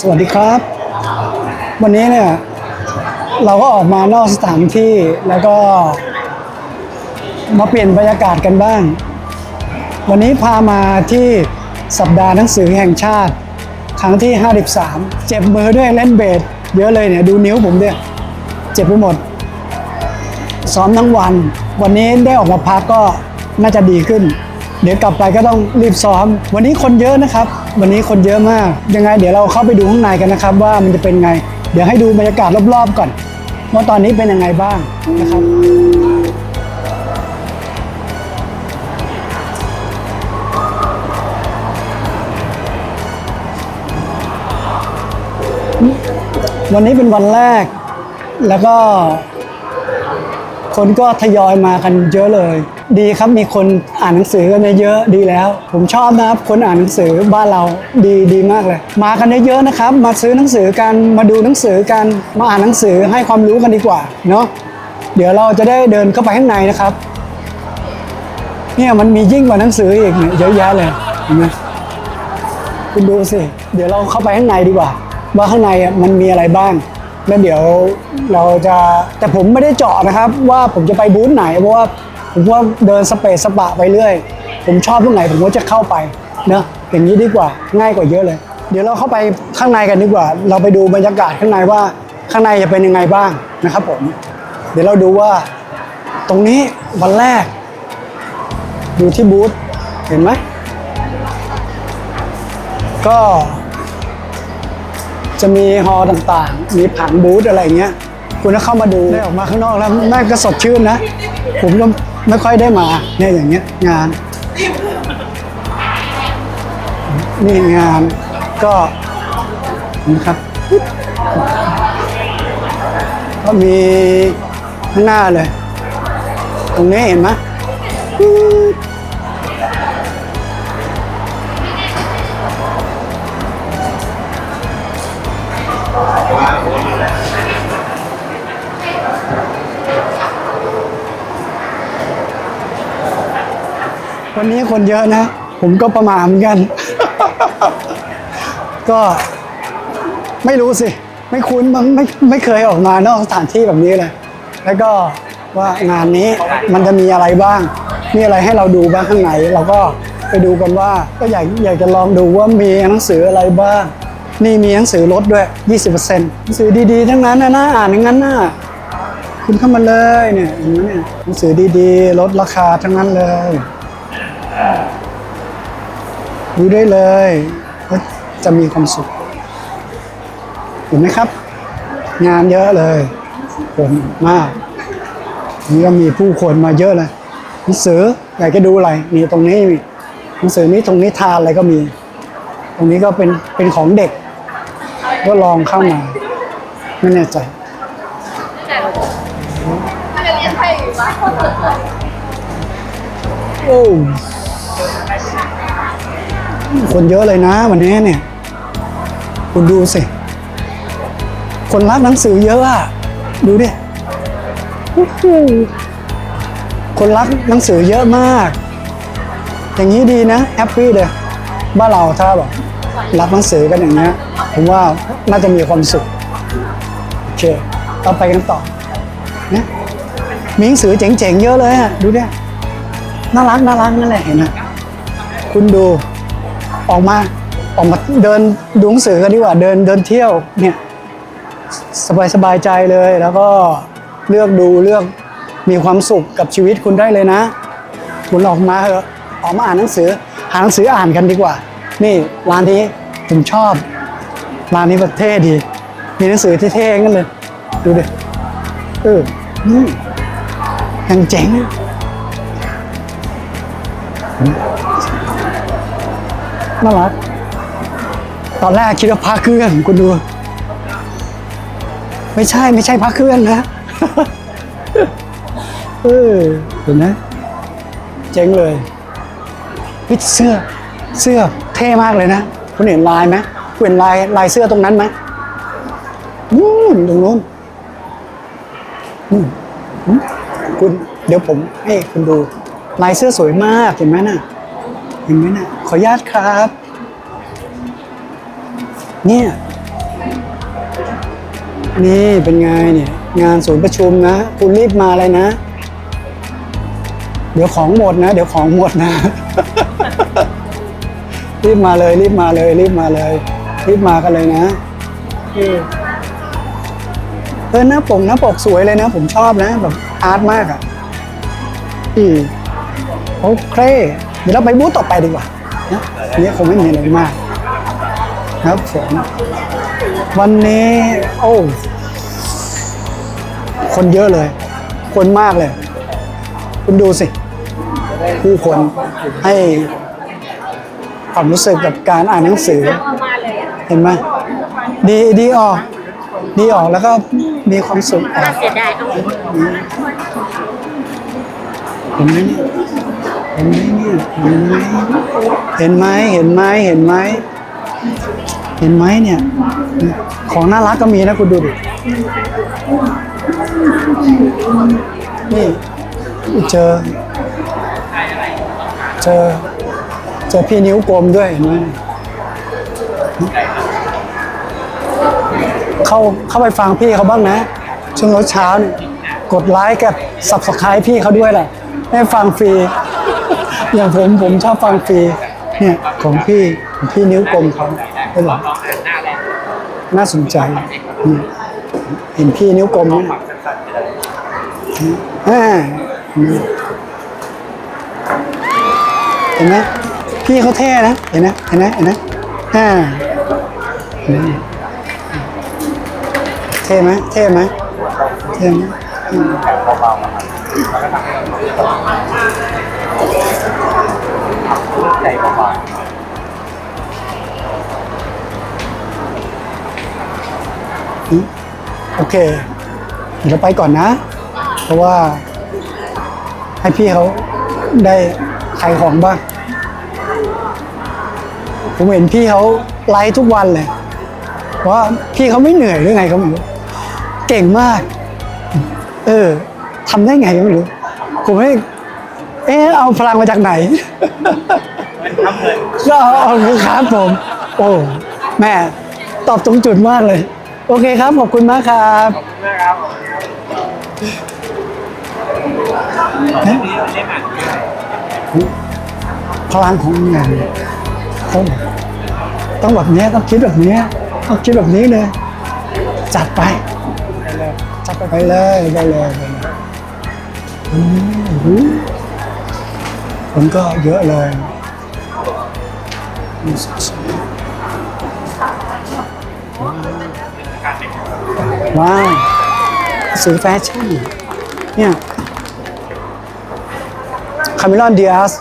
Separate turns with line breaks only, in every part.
สวัสดีครับ วันนี้เนี่ย เราก็ออกมานอกสถานที่แล้วก็ มาเปลี่ยนบรรยากาศกันบ้าง วันนี้พามาที่สัปดาห์หนังสือแห่งชาติ ครั้งที่ 53 เจ็บมือด้วยเล่นเบสเยอะเลยเนี่ย ดูนิ้วผมเนี่ยเจ็บไปหมด ซ้อมทั้งวัน วันนี้ได้ออกมาพักก็น่าจะดีขึ้น เดี๋ยวกลับไปก็ต้องรีบซ้อม วันนี้คนเยอะนะครับ วันนี้คนเยอะมาก ยังไงเดี๋ยวเราเข้าไปดูข้างในกันนะครับ ว่ามันจะเป็นไง เดี๋ยวให้ดูบรรยากาศรอบๆก่อนว่าตอนนี้เป็นยังไงบ้างนะครับวันนี้เป็นวันแรกแล้วก็ คนก็ทยอยมากันเยอะเลย ดีครับมีคนอ่านหนังสือกันเยอะดีแล้ว ผมชอบนะครับคนอ่านหนังสือบ้านเราดีดีมากเลย มากันเยอะนะครับ มาซื้อหนังสือกันมาดูหนังสือกันมาอ่านหนังสือให้ความรู้กันดีกว่าเนาะเดี๋ยวเราจะได้เดินเข้าไปข้างในนะครับ เนี่ยมันมียิ่งกว่าหนังสืออีกเนี่ยเยอะแยะเลยเห็นไหมคุณดูสิเดี๋ยวเราเข้าไปข้างในดีกว่า ว่าข้างในอะมันมีอะไรบ้าง แล้วเดี๋ยวเราจะแต่ผมไม่ได้เจาะนะครับ ว่าผมจะไปบูธไหน เพราะว่าผมว่าเดินสเปซสปะไปเรื่อย ผมชอบตรงไหนผมก็จะเข้าไปเนอะอย่างนี้ดีกว่าง่ายกว่าเยอะเลย เดี๋ยวเราเข้าไปข้างในกันดีกว่า เราไปดูบรรยากาศข้างในว่าข้างในจะเป็นยังไงบ้างนะครับผม เดี๋ยวเราดูว่า ตรงนี้วันแรก ดูที่บูธเห็นไหมก็ จะมีฮอล์ต่างๆ มีผังบูธอะไรเงี้ย คุณก็เข้ามาดูได้ออกมาข้างนอกแล้วแม่ก็สดชื่นนะ ผมก็ไม่ค่อยได้มาเนี่ยอย่างเงี้ยงาน นี่งานก็นะครับก็มีข้างหน้าเลย ตรงนี้เห็นไหม วันนี้คนเยอะนะ ผมก็ประมาเหมือนกัน ก็ไม่รู้สิ ไม่คุ้นมั้งไม่ไม่เคยออกมานอกสถานที่แบบนี้เลย แล้วก็ว่างานนี้มันจะมีอะไรบ้าง มีอะไรให้เราดูบ้างข้างในเราก็ไปดูกันว่าก็อยากอยากจะลองดูว่ามีหนังสืออะไรบ้าง นี่มีหนังสือลดด้วย 20%หนังสือดีๆ ทั้งนั้นนะน่าอ่านทั้งนั้นน่ะคุณเข้ามาเลยเนี่ยเห็นไหมเนี่ยหนังสือดีๆ ลดราคาทั้งนั้นเลย ดูได้เลยก็จะมีความสุขเห็นไหมครับ งานเยอะเลยคนมาก นี่ก็มีผู้คนมาเยอะเลยหนังสืออยากจะดูอะไรมีตรงนี้หนังสือนี้ตรงนี้ทานอะไรก็มี ตรงนี้ก็เป็นเป็นของเด็ก ก็ลองเข้ามาไม่แน่ใจโอ้ คนเยอะเลยนะวันนี้เนี่ย คุณดูสิ คนรักหนังสือเยอะอะดูดิโอ้โหคนรักหนังสือเยอะมาก อย่างนี้ดีนะแฮปปี้เลย บ้านเราถ้าแบบรักหนังสือกันอย่างเงี้ยผมว่าน่าจะมีความสุข โอเคเราไปกันต่อนะมีหนังสือเจ๋งๆเยอะเลยอะดูดิน่ารักน่ารักนั่นแหละเห็นไหมคุณดู ออกมาออกมาเดินดูหนังสือกันดีกว่าเดินเดินเที่ยวเนี่ยสบายสบายใจเลยแล้วก็เลือกดูเลือกมีความสุขกับชีวิตคุณได้เลยนะ คุณออกมาเถอะออกมาอ่านหนังสือ หาหนังสืออ่านกันดีกว่า นี่ร้านนี้ผมชอบร้านนี้ประเท่ดี มีหนังสือเท่ๆงั้นเลย ดูดิเออยังเจ๋ง น่ารัก ตอนแรกคิดว่าพระเครื่องคุณดู ไม่ใช่ไม่ใช่พระเครื่องนะ เออเห็นไหมเจ๋งเลยวิเสื้อเสื้อเท่มากเลยนะ คุณเห็นลายไหมคุณเห็นลายลายเสื้อตรงนั้นไหมนู่นตรงนู้นนู่นคุณเดี๋ยวผมให้คุณดูลายเสื้อสวยมากเห็นไหมน่ะ เห็นไหมนะขออนุญาตครับ เนี่ย นี่เป็นไงเนี่ย งานศูนย์ประชุมนะ คุณรีบมาเลยนะ เดี๋ยวของหมดนะ เดี๋ยวของหมดนะ รีบมาเลย รีบมาเลย รีบมาเลย รีบมากันเลยนะเออเออหน้าปกหน้าปกสวยเลยนะ ผมชอบนะ แบบอาร์ตมากอะ อืมโอเค ดี๋ยวเราไปบูธต่อไปดีกว่านะอันนี้คงไม่มีอะไรมาก ครับผมวันนี้โอ้คนเยอะเลย คนมากเลย คุณดูสิ ผู้คนให้ความรู้สึกกับการอ่านหนังสือ เห็นไหมดีดีออก ดีออกแล้วก็มีความสุขออก
เสียดายเอา
เห็นไหม เห็นไหมเนี่ยเห็นไหมเห็นไหมเห็นไหมเห็นไหมเนี่ย ของน่ารักก็มีนะคุณดูดิ นี่เจอ เจอ เจอพี่นิ้วกลมด้วยเห็นไหมเข้าเข้าไปฟังพี่เขาบ้างนะ ช่วงเช้าเนี่ยกดไลค์กับ subscribe พี่เขาด้วยแหละให้ฟังฟรี อย่างผมผมชอบฟังฟรีเนี่ยของพี่ของพี่นิ้วกลมเขาได้หรอน่าสนใจเนี่เห็นพี่นิ้วกลมไหมอ่าเห็นไหมพี่เขาเท่นะเห็นไหมเห็นไหมเห็นไหมอ่าเห็นไหมเท่ไหมเท่ไหมเท่ไหม โอเค เดี๋ยวเราไปก่อนนะ เพราะว่า ให้พี่เขาได้ขายของบ้าง ผมเห็นพี่เขาไลฟ์ทุกวันเลย เพราะว่าพี่เขาไม่เหนื่อยหรือไงก็ไม่รู้ เก่งมาก เออทำได้ไงก็ไม่รู้ ผมไม่เอ๊ะเอาพลังมาจากไหนก็เอาเอาครับผม โอ้ แม่ ตอบตรงจุดมากเลย โอเคครับ ขอบคุณมากครับ
นะครับ
พลังของงานต้องต้องแบบเนี้ยต้องคิดแบบเนี้ยต้องคิดแบบนี้เลย จัดไป จัดไปไปเลยไปเลยไปเลยอืมหูคนก็เยอะเลย ว้าวสื่อแฟชั่น เนี่ยคาเมลอนเดียส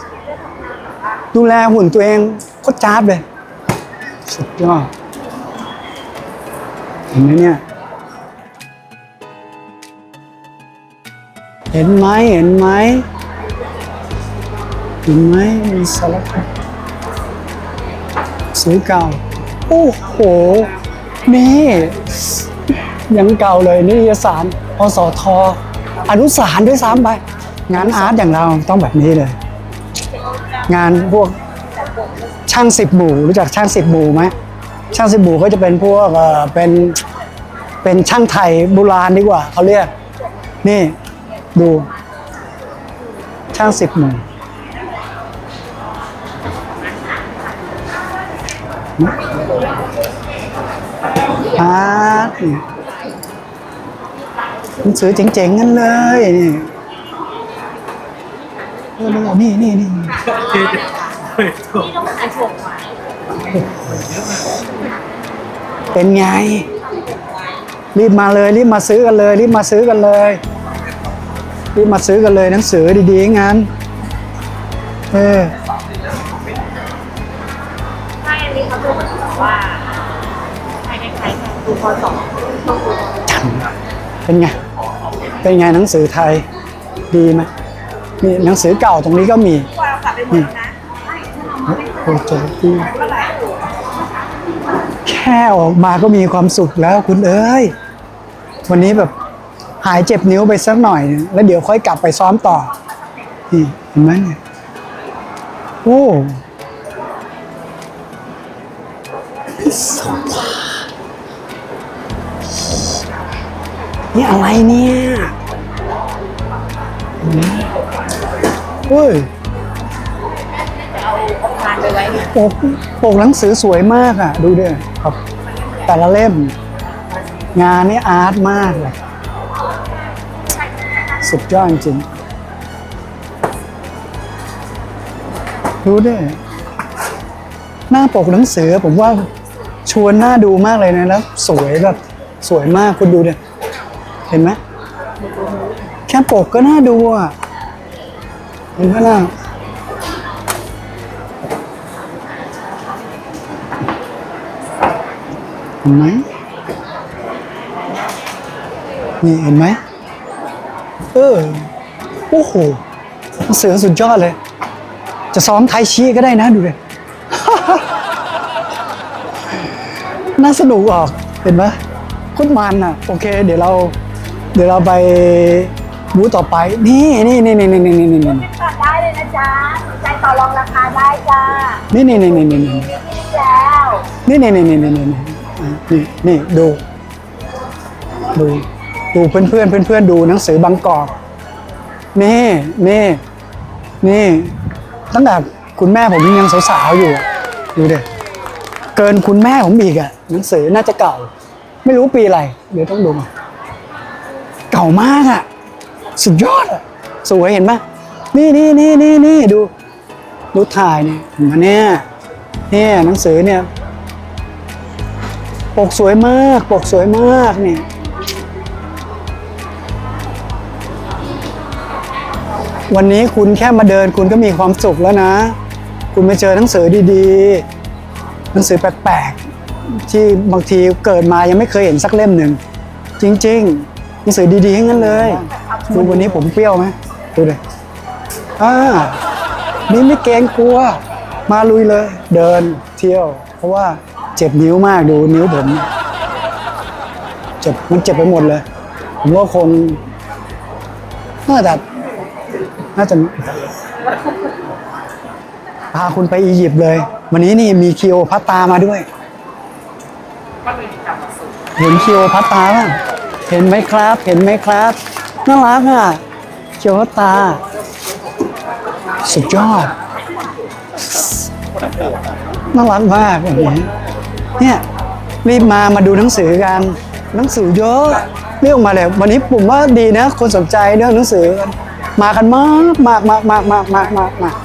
ดูแลหุ่นตัวเองโคตรจ้าบเลย สุดยอดเห็นไหมเนี่ย เห็นไหมเห็นไหมเห็นไหมมีสารพัดซื้อเก่า โอ้โห นี่ ยังเก่าเลยนิยสารอสทอนุสารด้วยซ้ำไป งานอาร์ตอย่างเราต้องแบบนี้เลย งานพวกช่างสิบหมู่รู้จักช่างสิบหมู่ไหมช่างสิบหมู่ก็จะเป็นพวกเอ่อเป็นเป็นช่างไทยโบราณดีกว่าเขาเรียก นี่ดูช่างสิบหมู่อาร์ต นี่หนังสือเจ๋งๆกันเลยนี่เออนี่นี่นี่
ที่ต้องขายผมไว้
เป็นไง รีบมาเลยรีบมาซื้อกันเลย รีบมาซื้อกันเลย รีบมาซื้อกันเลยหนังสือดีๆงั้น เออ
ใช่อันนี้เขาดูเหมือนแบบว่าใครใครๆดูพอสองต้องดู
เป็นไง เป็นไงหนังสือไทยดีไหมนี่หนังสือเก่าตรงนี้ก็มี
ว่าเรากลับไปหมดแล้วนะ
โอ้โหดีแค่ออกมาก็มีความสุขแล้วคุณเอ้ย วันนี้แบบหายเจ็บนิ้วไปสักหน่อยนึงแล้วเดี๋ยวค่อยกลับไปซ้อมต่อ นี่เห็นไหมเนี่ยโอ้นี่อะไรเนี่ย เฮ้ย
เอาเอางานไปไว้เนี่ย
ปกปกหนังสือสวยมากอะ ดูดิครับ แต่ละเล่ม งานนี่อาร์ตมากเลย สุดยอดจริง ดูดิหน้าปกหนังสือผมว่าชวนหน่าดูมากเลยนะแล้วสวยแบบสวยมากคุณดูดิเห็นไหม แค่ปกก็น่าดูอะเห็นไหมล่ะเห็นไหมนี่เห็นไหมเออโอ้โหหนังสือสุดยอดเลย จะซ้อมไทชี้ก็ได้นะดูเลยน่าสนุกออกเห็นไหมคตรมันอะ โอเค เดี๋ยวเรา เดี๋ยวเราไป บูธต่อไป นี่นี่นี่นี่นี่นี่นี่นี่
ก่อนได้เลยนะจ๊ะสนใจต่อรองราคาได้จ้า
นี่นี่นี่นี่นี่นี่
มีที่แล้ว
นี่นี่นี่นี่นี่นี่นี่นี่นี่ดู ดูดูเพื่อนเพื่อนเพื่อนเพื่อนดูหนังสือบางกอกนี่นี่นี่ตั้งแต่คุณแม่ผมยังสาวๆอยู่อะดูดิเกินคุณแม่ผมอีกอะหนังสือน่าจะเก่า ไม่รู้ปีอะไร เดี๋ยวต้องดูมาเก่ามากอะ สุดยอดอะสวยเห็นไหมนี่นี่นี่นี่นี่ดูดูถ่ายเนี่ยเห็นไหมเนี่ยเนี่ยหนังสือเนี่ยปกสวยมาก ปกสวยมากเนี่ยวันนี้คุณแค่มาเดินคุณก็มีความสุขแล้วนะ คุณไปเจอหนังสือดีๆ หนังสือแปลกๆ ที่บางทีเกิดมายังไม่เคยเห็นสักเล่มหนึ่ง จริง ๆ หนังสือดีๆทั้งนั้นเลย ดูวันนี้ผมเปรี้ยวไหมดูเลยอ่านี่ไม่เกรงกลัว มาลุยเลย เดินเที่ยว เพราะว่าเจ็บนิ้วมากดูนิ้วผมเนี่ยเจ็บมันเจ็บไปหมดเลย ผมว่าคงน่าจะน่าจะพาคุณไปอียิปต์เลย วันนี้นี่มีคิโอพัตตามาด้วยเห็นคิโอพัตตาป่ะเห็นไหมครับ เห็นไหมครับ น่ารักอะคิโอพัตา สุดยอด น่ารักมากอย่างนี้เนี่ยรีบมามาดูหนังสือกันหนังสือเยอะเรียกมาเลยวันนี้ผมว่าดีนะ คนสนใจเรื่องหนังสือ มากันมากมากมากมากมากมากมากมาก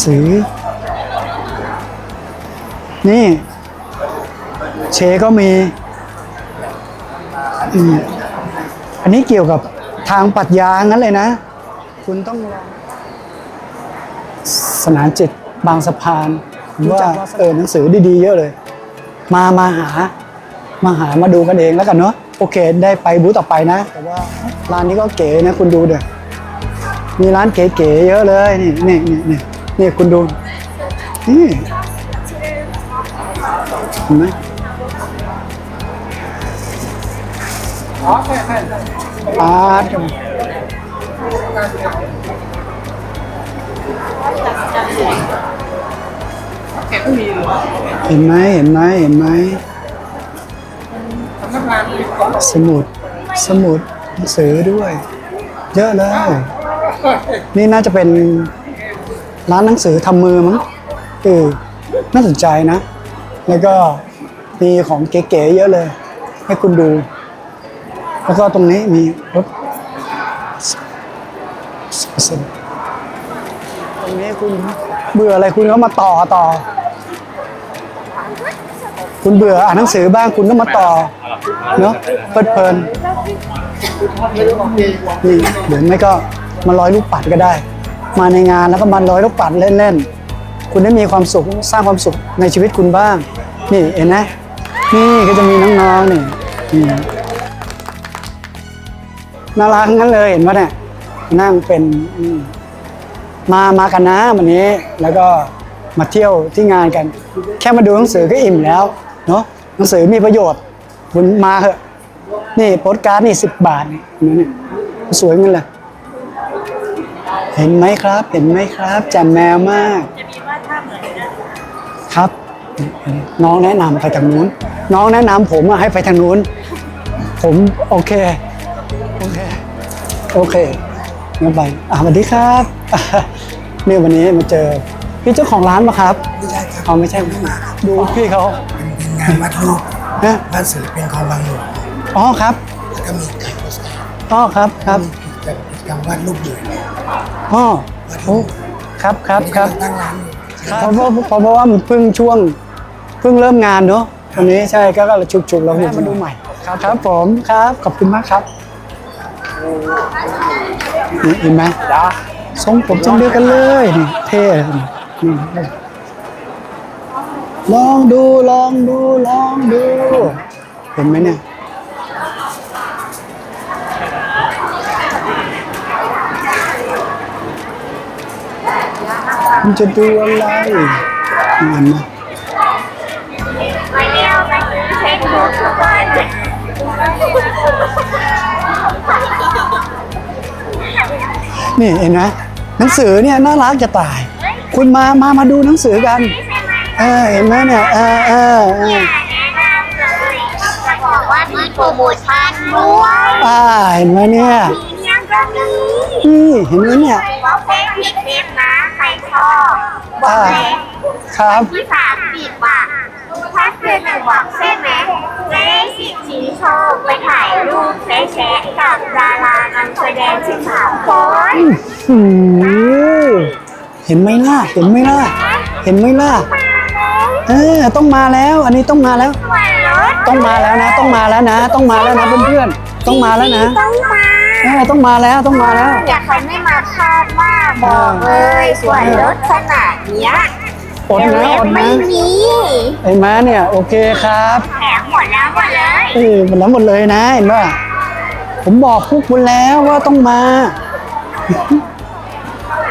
สือ นี่ เชก็มี อืมอันนี้เกี่ยวกับทางปรัดยางั้นเลยนะ คุณต้องลองสนานจิตบางสะพานผมว่าเออหนังสือดีๆ เยอะเลย มามาหา มาหามาดูกันเองแล้วกันเนาะโอเค ได้ไปบูธต่อไปนะ แต่ว่าร้านนี้ก็เก๋นะ คุณดูเดี๋ยมีร้านเก๋ๆเยอะเลยนี่นี่นี่นี่นี่คุณดูนี่เห็นไหม อาร์เห็นไหมเห็นไหมเห็นไหมสมุด สมุดหนังสือด้วย เยอะเลย นี่น่าจะเป็นร้านหนังสือทำมือมั้งเออน่าสนใจนะ แล้วก็มีของเก๋ๆเยอะเลย ให้คุณดู แล้วก็ตรงนี้มีรถตรงนี้คุณเบื่ออะไรคุณก็มาต่อต่อ คุณเบื่ออ่านหนังสือบ้างคุณก็มาต่อ เนาะเพลิดเพลินนี่หรือไม่ก็มาร้อยลูกปัดก็ได้ มาในงานแล้วก็มาร้อยลูกปัดเล่นๆ คุณได้มีความสุขสร้างความสุขในชีวิตคุณบ้าง นี่เห็นไหมนี่ก็จะมีน้องๆนี่นี่ น่ารักทั้งนั้นเลยเห็นปะเนี่ยนั่งเป็นอืมมามากันนะวันนี้ แล้วก็มาเที่ยวที่งานกัน แค่มาดูหนังสือก็อิ่มแล้วเนาะหนังสือมีประโยชน์คุณมาเถอะนี่โปสการ์ดนี่สิบบาทนี่เห็นไหมเนี่ยสวยงั้นเลยเห็นไหมครับ เห็นไหมครับแจ่มแมวมาก
จะมีว่าถ้าเหมือนนะครับ
นน้องแนะนำไปทางนู้น น้องแนะนำผมอะให้ไปทางนู้น ผมโอเคโอเค โอเคงั้นไปอะสวัสดีครับอะเนี่ยวันนี้มาเจอพี่เจ้าของร้านปะครับ
ไม่ใช่ครับ
เอาไม่ใช่
ไม่มาครับ
ดูพี่เขา
เป็นงานวัดรูป
ฮะ
บ้านศิลปินคลองบางหลวง
อ๋อครับ
แล้วก็มีการโฆษณา
อ๋อครับครับ
มีกิจกรรมวาดรูปอยู่
อ๋อโอ้ครับครับ
นี่
ครับ
กำลังตั้งร้านอยู่
เพราะว่าเพราะเพราะว่ามันเพิ่งช่วงเพิ่งเริ่มงานเนาะวันนี้ใช่ก็ก็ฉุกฉุกๆเรามาดูใหม่ครับครับผมครับขอบคุณมากครับ นี่เห็นไหมทรงผมทรงเดียวกันเลยนี่เท่นี่ลองดูลองดูลองดู เห็นไหมเนี่ยมันจะดูอะไรเห็นไหม
นี่
เห็นไหมหนังสือเนี่ยน่ารักจะตาย คุณมามามาดูหนังสือกันเออเห็นไหมเนี่ยเออเออเออ
แนะนำเลยบอกว่ามีโปรโมชั่นด้วย
อ่าเห็นไหมเนี่ยนี่เห็นไหมเนี่ย
ว่าเฟซผิดเฟซนะใครชอบบอกเลย
ครับ
ที่สามสิบอะ ถ้าเกินหนึ่งบอกใช่ไหมจะได้สิทธิ์ชี้โชคไปถ่ายรูปแชะๆกับดารานำแสดงสิบสามคน
อืมเห็นไหมล่ะ เห็นไหมล่ะ เห็นไหมล่ะ เออ ต้องมาแล้ว อันนี้ต้องมาแล้ว
สวยรถ
ต้องมาแล้วนะ ต้องมาแล้วนะ ต้องมาแล้วนะเพื่อนๆ ต้องมาแล้วนะ
ต้องมา
เออต้องมาแล้ว ต้องมาแล้ว
อยากใครไม่มาคาดว่าบอกเลยสวยรถขนาดเนี้ย
อดนะอด
ไม่
นะ
มี
เห็นไหมเนี่ย โอเคครับ
แถมหมดแล้วหมดเลย
เออหมดแล้วหมดเลยนะเห็นป่ะผมบอกพวกคุณแล้วว่าต้องมา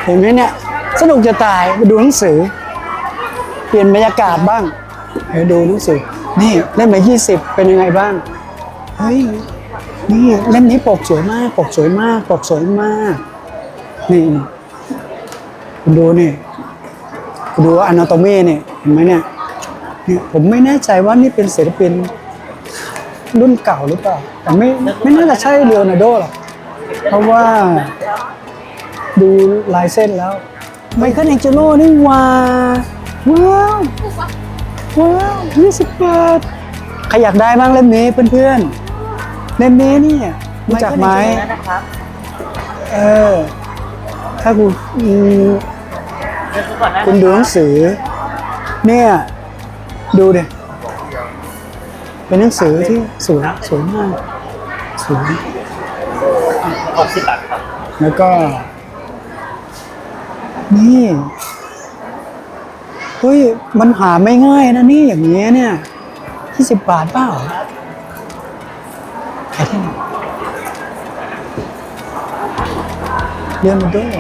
เห็นไหมเนี่ย สนุกจะตายไปดูหนังสือ เปลี่ยนบรรยากาศบ้างไปดูหนังสือ นี่เล่มละยี่สิบเป็นยังไงบ้าง เฮ้ย นี่เล่มนี้ปกสวยมาก ปกสวยมาก ปกสวยมาก นี่คุณดูนี่คุณ ดูอนาโตมีเนี่ยเห็นไหมเนี่ยเนี่ย ผมไม่แน่ใจว่านี่เป็นศิลปินรุ่นเก่าหรือเปล่า แต่ไม่ไม่น่าจะใช่เลโอนาร์โดหรอก เพราะว่าดูลายเส้นแล้ว ไมเคิลแองเจโลนี่หว่าว้าวว้าวยี่สิบบาทใครอยากได้บ้างเล่มนี้เพื่อนๆ เล่มนี้เนี่ยรู้จักไหมเออ ถ้าคุณอืม คุณดูหนังสือ เนี่ย ดูเดยเป็นหนังสือที่สวยสวยมากสวยแล้วก็ นี่เฮ้ยมันหาไม่ง่ายนะนี่อย่างเงี้ยเนี่ยยี่สิบบาทเปล่าขายที่ไหนเรียนมาด้วย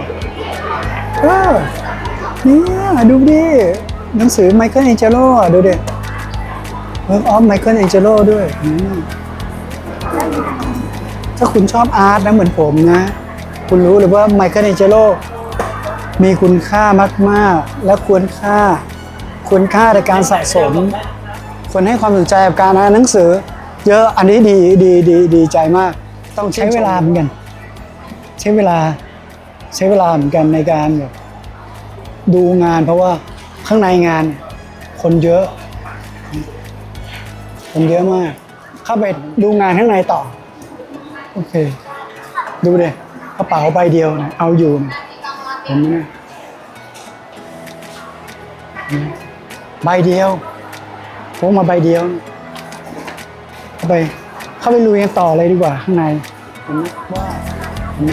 เออ เนี่ยดูดิหนังสือไมเคิลแองเจโลอ่ดูดิ Work of Michael Angelo ด้วยถ้าคุณชอบอาร์ตนะเหมือนผมนะ คุณรู้เลยว่าไมเคิลแองเจโลมีคุณค่ามากๆ และควรค่าคุณค่าในการสะสม คนให้ความสนใจกับการอ่านหนังสือ เยอะอันนี้ดีดีดีดีใจมาก ต้องใช้เวลาเหมือนกัน ใช้เวลาใช้เวลาเหมือนกันในการแบบ ดูงานเพราะว่าข้างในงาน คนเยอะ คนเยอะมาก เข้าไปดูงานข้างในต่อ โอเค ดูเดกระเป๋าใบเดียวนะเอาอยู่นะเห็นไหมนี่นไหมใบเดียวพกมาใบเดียว เข้าไป เข้าไปลุยกันต่อเลยดีกว่าข้างในเห็นไหมว่าเห็นไหม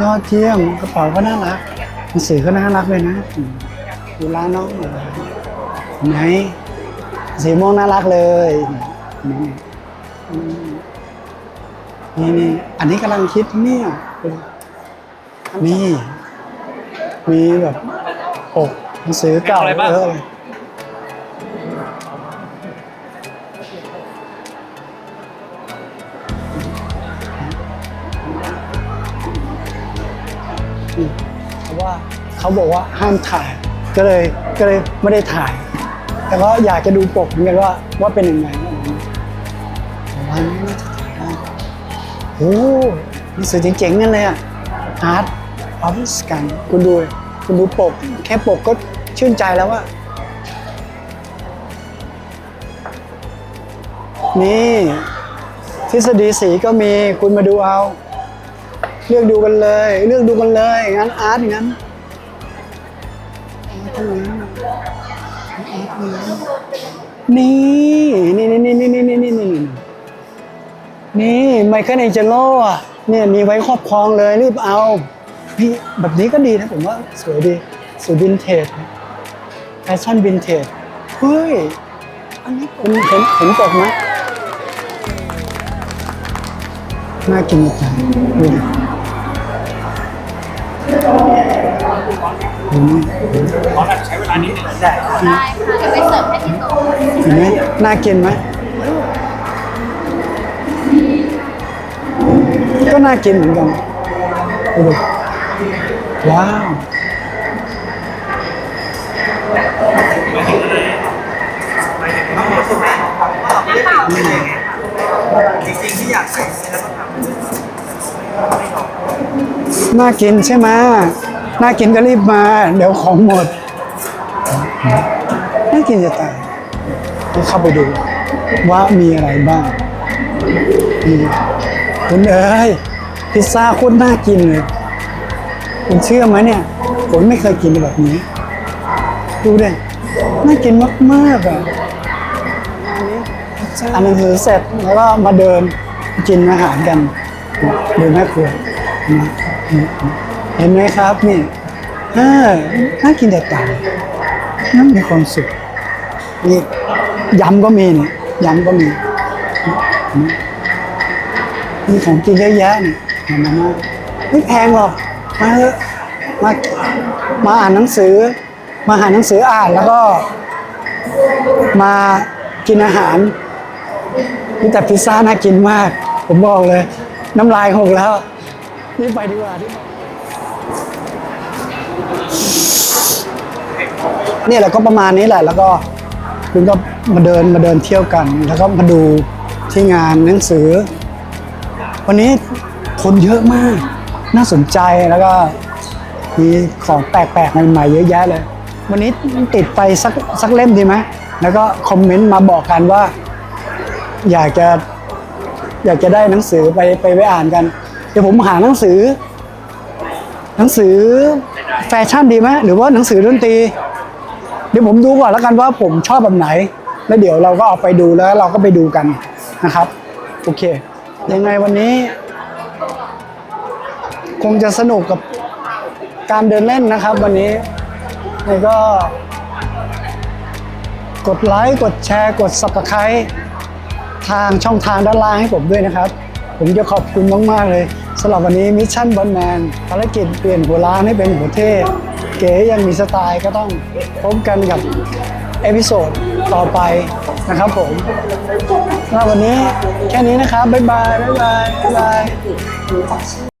ยอดเยี่ยมกระเป๋าก็น่ารักหนังสือก็น่ารักเลยนะอืมดูร้านน้องหน่อยเห็นไหนสีม่วงน่ารักเลยนี่อืมนี่นี่อันนี้กำลังคิดเนี่ยนี่มีแบบปกหนังสือเก่า
อะไรบ้าง
เพราะว่าเขาบอกว่าห้ามถ่าย ก็เลยก็เลยไม่ได้ถ่าย แต่ก็อยากจะดูปกเหมือนกันว่าว่าเป็นยังไงผมว่านี่น่าจะถ่ายได้โอ้หนังสือเจ๋งๆนั่นเลยอะอาร์ตออฟสกันคุณดูคุณดูปก แค่ปกก็ชื่นใจแล้วว่านี่ทฤษฎีสีก็มีคุณมาดูเอา เลือกดูกันเลย เลือกดูกันเลยงั้นอาร์ตอย่างนั้นนี่นี่นี่นี่นี่นี่นี่นี่นี่นี่ไมเคิลเอเจโลอะเนี่ยมีไว้ครอบครองเลยรีบเอานี่แบบนี้ก็ดีนะผมว่าสวยดีสวยวินเทจแฟชั่นวินเทจเฮ้ยอันนี้คุณเห็นเห็นปกไหมน่ากินจัง ดูดิดูนี่
ได้ค่ะเดี๋ยวไปเสิร์ฟให้ที่โต๊ะ
เห็นไหมน่ากินไหมก็น่ากินเหมือนกันดูดิว้าว
จริงๆที่อยากใส่แล้วก็ทำ
น่ากินใช่ไหมน่ากินก็รีบมา เดี๋ยวของหมด น่ากินจะตายเข้าไปดูว่ามีอะไรบ้างนี่คุณเอ้ยพิซซ่าโคตรน่ากินเลยคุณเชื่อไหมเนี่ย ผมไม่เคยกินแบบนี้ ดูดิน่ากินมากๆอะอันนี้อ่านหนังสือเสร็จแล้วก็มาเดินกินอาหารกันดูแม่ครัว เห็นไหมครับนี่เออน่ากินแต่ตายน่ามีความสุขนี่ยำก็มีนี่ยำก็มีมีของกินเยอะแยะนี่มามามาไม่แพงหรอกมาเถอะมามาอ่านหนังสือ มาหาหนังสืออ่านแล้วก็ มากินอาหารนี่แต่พิซซ่าน่ากินมาก ผมบอกเลย น้ำลายหกแล้ว รีบไปดีกว่ารีบไปเนี่ยแหละก็ประมาณนี้แหละ แล้วก็คุณก็มาเดินมาเดินเที่ยวกัน แล้วก็มาดูที่งานหนังสือ วันนี้คนเยอะมาก น่าสนใจแล้วก็มีของแปลกๆใหม่ๆเยอะแยะเลย วันนี้ติดไปสักสักเล่มดีไหมแล้วก็คอมเมนต์มาบอกกันว่า อยากจะอยากจะได้หนังสือไปไปไปอ่านกัน เดี๋ยวผมหาหนังสือ หนังสือแฟชั่นดีไหมหรือว่าหนังสือดนตรี เดี๋ยวผมดูก่อนแล้วกันว่าผมชอบแบบไหน แล้วเดี๋ยวเราก็เอาไปดูแล้วเราก็ไปดูกันนะครับ โอเค ยังไงวันนี้ คงจะสนุกกับการเดินเล่นนะครับ วันนี้แล้วก็ กดไลค์ กดแชร์ กด subscribe ทางช่องทางด้านล่างให้ผมด้วยนะครับ ผมจะขอบคุณมากๆเลยสำหรับวันนี้มิชชั่นบอลแมนภารกิจเปลี่ยนหัวล้านให้เป็นหัวเทพเก๋ยังมีสไตล์ก็ต้องพบกันกับเอพิโซดต่อไปนะครับผมสำหรับวันนี้แค่นี้นะครับ บ๊ายบาย บ๊ายบาย บ๊ายบาย